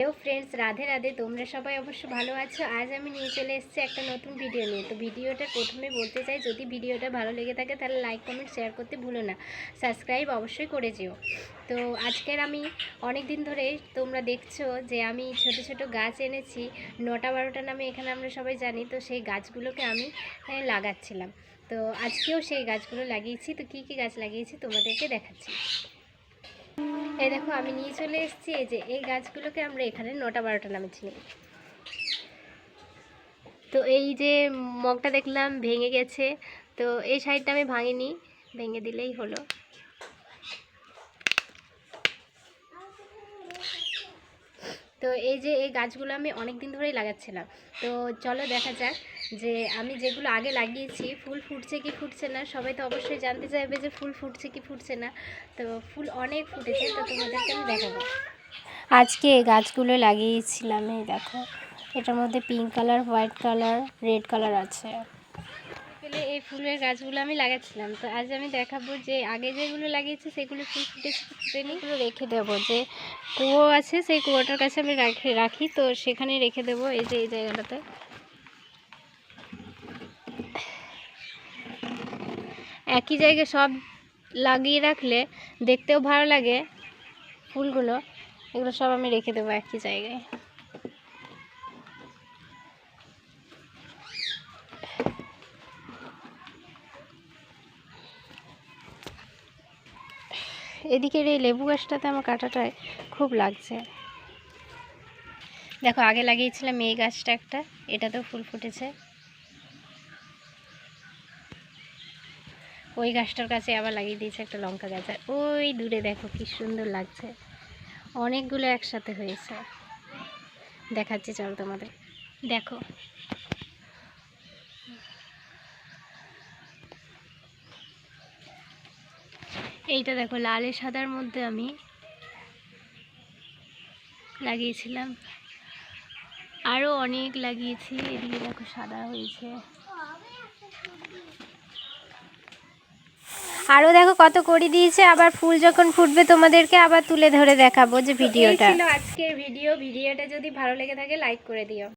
Hello friends Radhe Radhe, তোমরা সবাই অবশ্য ভালো আছো? আজ আমি নিয়ে চলে এসেছি একটা নতুন ভিডিও নিয়ে। তো ভিডিওটা প্রথমে বলতে চাই, যদি ভিডিওটা ভালো লেগে থাকে, তাহলে লাইক কমেন্ট শেয়ার করতে ভুলো না। সাবস্ক্রাইব অবশ্যই করে যেও। তো আজকের আমি অনেক দিন ধরে তোমরা দেখছ যে আমি ছোট ছোট গাছ এনেছি, নটা বারোটা নামে এখানে আমরা সবাই জানি, তো সেই গাছগুলোকে আমি লাগাচ্ছিলাম। তো আজকেও সেই গাছগুলো লাগিয়েছি। তো কী কী গাছ লাগিয়েছি তোমাদেরকে দেখাচ্ছি। এই দেখো, আমি নিয়ে চলে এসেছি। এই যে, এই গাছগুলোকে আমরা এখানে নটা বারোটা নামে চিনি তো এই যে মগটা দেখলাম, ভেঙে গেছে। তো এই সাইডটা আমি ভাঙিনি, ভেঙে দিলেই হলো। তো এই যে এই গাছগুলো আমি অনেক দিন ধরেই লাগাচ্ছিলাম। তো চলো দেখা যাক যে আমি যেগুলো আগে লাগিয়েছি, ফুল ফুটছে কি ফুটছে না, সবাই তো অবশ্যই জানতে চাইবে যে ফুল ফুটছে কি ফুটছে না। তো ফুল অনেক ফুটেছে, তো তোমাদেরকে আমি দেখাবো। আজকে এই গাছগুলো লাগিয়েছিলাম, এই দেখো, এটার মধ্যে pink colour white colour red colour আছে। আসলে এই ফুলের গাছগুলো আমি লাগাচ্ছিলাম। তো আজ আমি দেখাবো যে আগে যেগুলো লাগিয়েছি, সেগুলো ফুল ফুটেছে ফুটেনি এগুলো রেখে দেবো। যে কুয়ো আছে, সেই কুয়োটার কাছে আমি রাখি রাখি। তো সেখানে রেখে দেবো এই যে, এই জায়গাটাতে। একই জায়গায় সব লাগিয়ে রাখলে দেখতেও ভালো লাগে ফুলগুলো। এগুলো সব আমি রেখে দেবো একই জায়গায়। এদিকের এই লেবু গাছটাতে আমার কাঁটাটায় খুব লাগছে। দেখো, আগে লাগিয়েছিলাম এই গাছটা একটা, এটাতেও ফুল ফুটেছে। ওই গাছটার কাছে আবার লাগিয়ে দিয়েছে একটা লঙ্কা গাছ। আর ওই দূরে দেখো কি সুন্দর লাগছে। অনেকগুলো একসাথে হয়েছে। দেখাচ্ছি, চল তোমাদের। দেখো এইটা দেখো লালে সাদার মধ্যে আমি লাগিয়েছিলাম। আরও অনেক লাগিয়েছি এদিকে দেখো সাদা হয়েছে। আরও দেখো কত করে দিয়েছে আবার ফুল যখন ফুটবে তোমাদেরকে আবার তুলে ধরে দেখাবো যে ভিডিওটা। আজকের ভিডিও। ভিডিওটা যদি ভালো লেগে থাকে লাইক করে দিও।